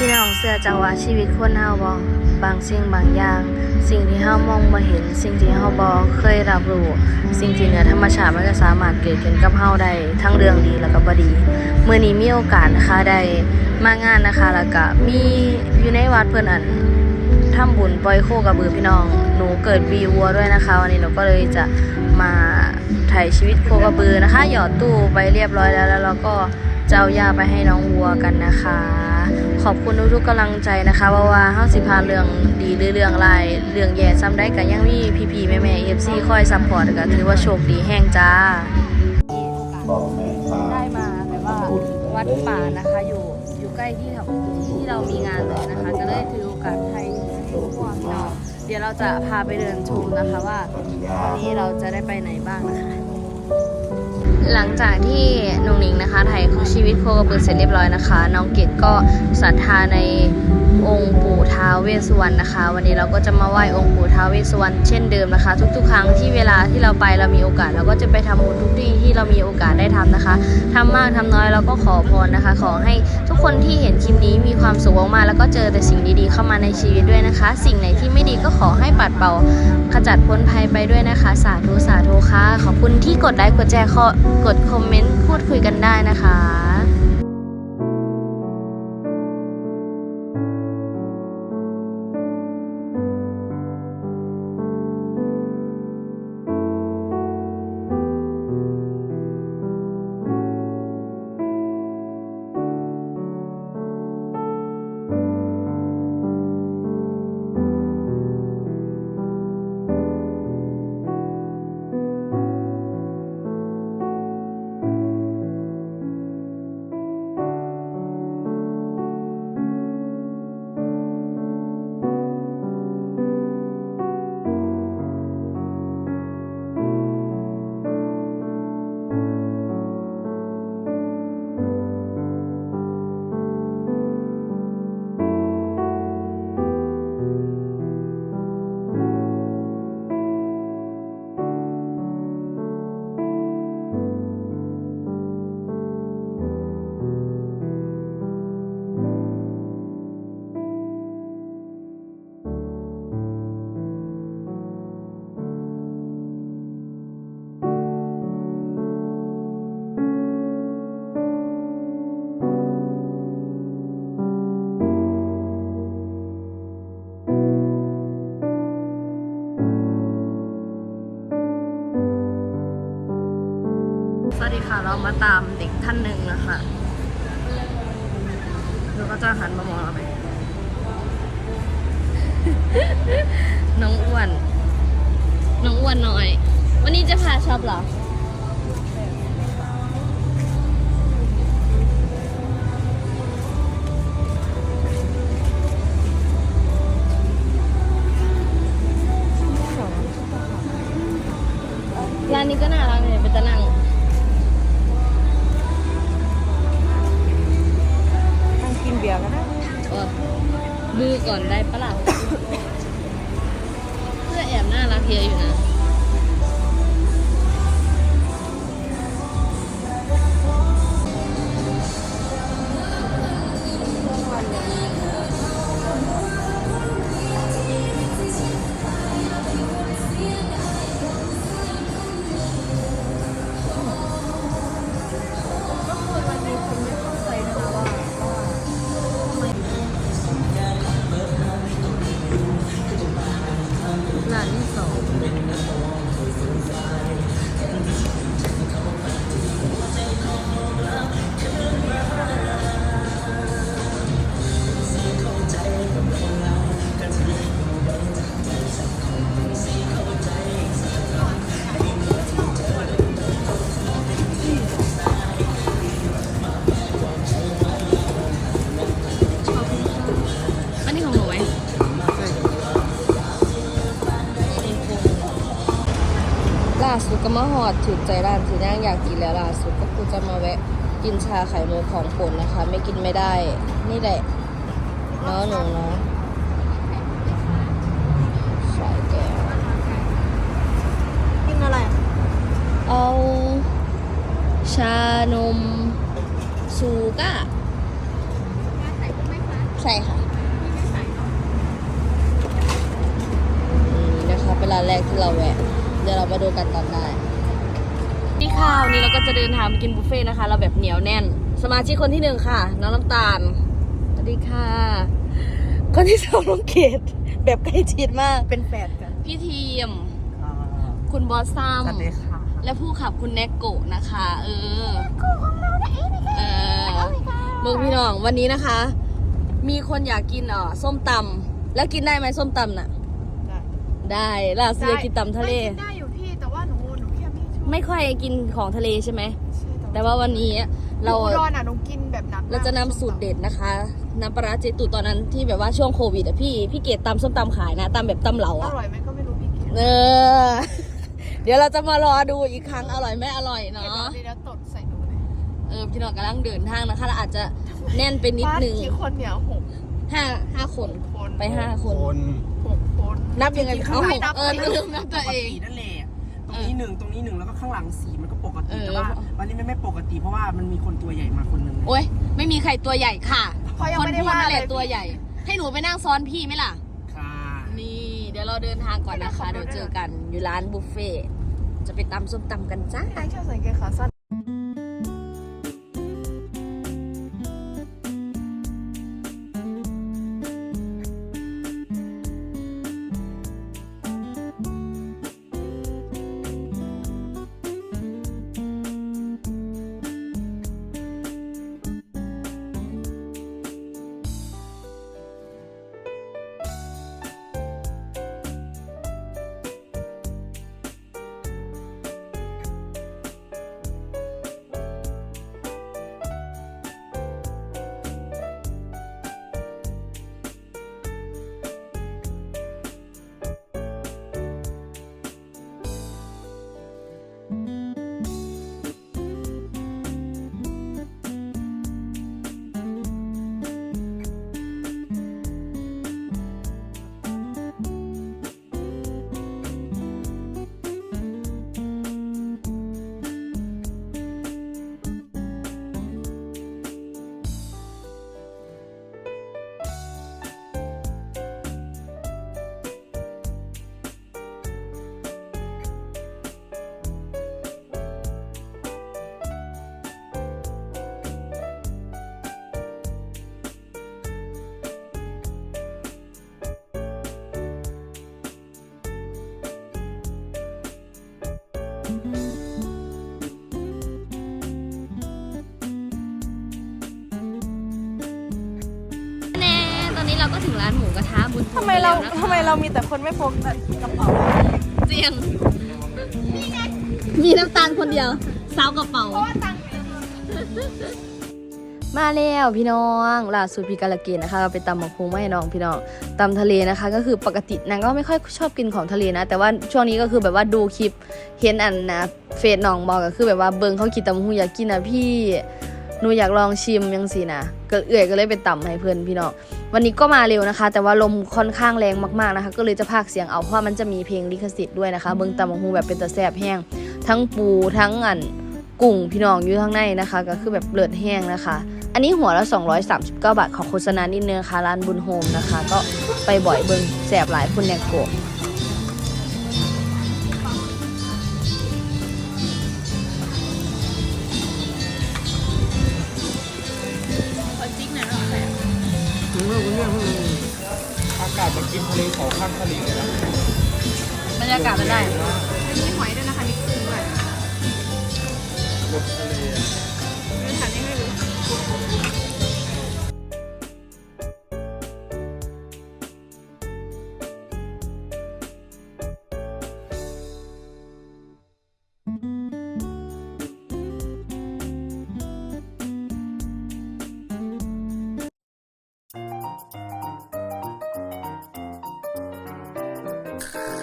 พี่น้องเสื้อจังหวะชีวิตคนเฮาบ่บางสิ่งบางอย่าง สิ่งที่เฮามองบ่เห็น สิ่งที่เฮาบ่เคยรับรู้ สิ่งที่เหนือธรรมชาติมันก็สามารถเกิดขึ้นกับเฮาได้ทั้งเรื่องดีแล้วก็บ่ดีมื้อนี้มีโอกาสนะคะได้มางานนะคะแล้วก็มีอยู่ในวัดเพิ่นอันทำบุญปล่อยโคกระบือพี่น้อง หนูเกิดปีวัวด้วยนะคะ วันนี้หนูก็เลยจะมาถ่ายชีวิตโคกระบือนะคะ หยอดตู้ไปเรียบร้อยแล้วแล้วเราก็จะเอายาไปให้น้องวัวกันนะคะ ขอบคุณทุกๆกำลังใจนะคะว่าว่าเฮาสิพานเรื่องดีหรือเรื่องไรายเรื่องแย่ซ้ำได้ก็ยังมีพี่ๆแม่ๆ FC คอยซัพพอร์ตก็ถือว่าโชคดีแห้งจ้า บอกแม่ตาได้มาแบบว่าวัดป่านะคะอยู่อยู่ใกล้ที่เราที่เรามีงานเลยนะคะก็เลยถือโอกาสให้พวกเราเดี๋ยวเราจะพาไปเดินชมนะคะว่าวันนี้เราจะได้ไปไหนบ้างนะคะ หลังจากที่นงนิงนะคะถ่ายชีวิตโคกระบือเสร็จเรียบร้อยนะคะ น้องเกดก็ศรัทธาใน องค์ปู่ท้าวเวสสุวรรณนะคะ วันนี้เราก็จะมาไหว้องค์ปู่ท้าวเวสสุวรรณเช่นเดิมนะคะ ทุกๆ ครั้งที่เวลาที่เราไปเรามีโอกาส เราก็จะไปทำบุญทุกที่ที่เรามีโอกาสได้ทำนะคะทำมากทำน้อยเราก็ขอพรนะคะ ขอให้ทุกคนที่เห็นคลิปนี้มีความสุขมากๆแล้วก็เจอแต่สิ่งดีๆเข้ามาในชีวิตด้วยนะคะ สิ่งไหนที่ไม่ดีก็ขอให้ปัดเป่าขจัดพ้นภัยไปด้วยนะคะ สาธุสาธุค่ะขอบคุณที่กดไลค์กดแชร์กดคอมเมนต์พูดคุยกันได้นะคะ มาตามเด็กท่านหนึ่งนะคะเราก็จะหันมามองเราไหมน้องอ้วน น้องอ้วนหน่อย วันนี้จะพาช็อปเหรอ ร้านนี้ก็น่ารักเลยเป็นตะนังนั่ง ล่าสุดก็มาหอดถือใจร้านถือย่างอยากกินแล้วล่าสุดก็คือจะมาแวะกินชาไข่มุกของผลนะคะ ไม่กินไม่ได้ นี่แหละเนาะหนูเนาะสายแก้วกินอะไร เอาชานมซูก้าใใส่ค่ะนี่นะคะเป็นร้านแรกที่เราแวะ เดี๋ยวเรามาดูกันตอนได้นี่ค่ะวันนี้เราก็จะเดินทางไปกินบุฟเฟ่ต์นะคะ เราแบบเหนียวแน่น สมาชิกคนที่หนึ่งค่ะ น้องน้ำตาลสวัสดีค่ะ คนที่สองน้องเกดแบบใกล้ชิดมาก เป็นแฟนกันพี่ทีม คุณบอสซัมสวัสดีค่ะ และผู้ขับคุณแนกโกะนะคะ เออเออมึงพี่น้องวันนี้นะคะ มีคนอยากกินเอ่อส้มตำแล้วกินได้ไหมส้มตำน่ะ ได้ล่าสุดอยากกินตำทะเลไม่กินได้ ไม่ชอบไม่ค่อยกินของทะเลใช่ไหมใช่แต่ว่าวันนี้เราอุดรอะหนูกินแบบหนักมกเราจะนำสูตรเด็ดนะคะ น้ำปลาร้าเจตุตอนนั้นที่แบบว่าช่วงโควิดอะพี่ พี่เกดตำส้มตำขายนะตำแบบตำเหลาออะร่อยไหมก็ไม่รู้พี่เกดเออ เดี๋ยวเราจะมารอดูอีกครั้งอร่อยไม่อร่อยเดี๋ยวเนาะเดี๋ยวตดใส่หนูเลยเออพี่น้องกำลังเดินทางนะคะเราอาจจะแน่นไปนิดนึงบ้ากี่คนเนี่ยหกห้าห้าคนคนไปห้าคนคนหกคนนับยังไงจริๆเอาไม่หกนับเออลืมนับตัวเอง ปกตินั่นแหละตรง นี้หนึ่งตรงนี้หนึ่งแล้วก็ข้างหลังสีมันก็ปกติ เออ แต่ว่าวันนี้มันไม่ปกติเพราะว่ามันมีคนตัวใหญ่มาคนหนึ่งโอ้ยไม่มีใครตัวใหญ่ค่ะเขายังคนไม่ได้พูดว่านั่นอะแหไรละตัวใหญ่ ให้หนูไปนั่งซ้อนพี่ไหมล่ะ ค่ะนี่เดี๋ยวเราเดินทางก่อนนะคะ เดี๋ยวเจอกันอยู่ร้านบุฟเฟ่ต์จะไปตำส้มตำกันจ้าพี่นายชอบใส่กางเกงขาสั้น แน่ตอนนี้เราก็ถึงร้านหมูกระทะบุญทำไมเราทำไมเรามีแต่คนไม่โฟกัสกระเป๋าเจียง มีน้ำตาลคนเดียวสาวกระเป๋า มาแล้วพี่น้องล่าสุดพี่กาลเกตนะคะเราไปตำหมกพุงมาให้น้องพี่น้องตำทะเลนะคะ ก็คือปกตินางก็ไม่ค่อยชอบกินของทะเลนะ แต่ว่าช่วงนี้ก็คือแบบว่าดูคลิปเห็นอันนะเฟซน้องบอกก็คือแบบว่าเบิงเขากินตำบักหุงอยากกินนะพี่หนูอยากลองชิมยังสินะก็เอื่อยก็เลยไปตำให้เพื่อนพี่น้องวันนี้ก็มาเร็วนะคะ แต่ว่าลมค่อนข้างแรงมากๆนะคะ ก็เลยจะพากย์เสียงเอาเพราะว่ามันจะมีเพลงลิขสิทธิ์ด้วยนะคะ เบิงตำบักหุงแบบเป็นตะแซบแห้ง ทั้งปูทั้งอันกุ้งพี่น้องอยู่ข้างในนะคะ ก็คือแบบเลือดแห้งนะคะ อันนี้หัวละ 239 บาทขอโฆษณานิดนึงค่ะร้านบุญโฮมนะคะ ก็ไปบ่อยเบิงแสบหลายคุณแนกโกะบรรยากาศมันได้ oh you.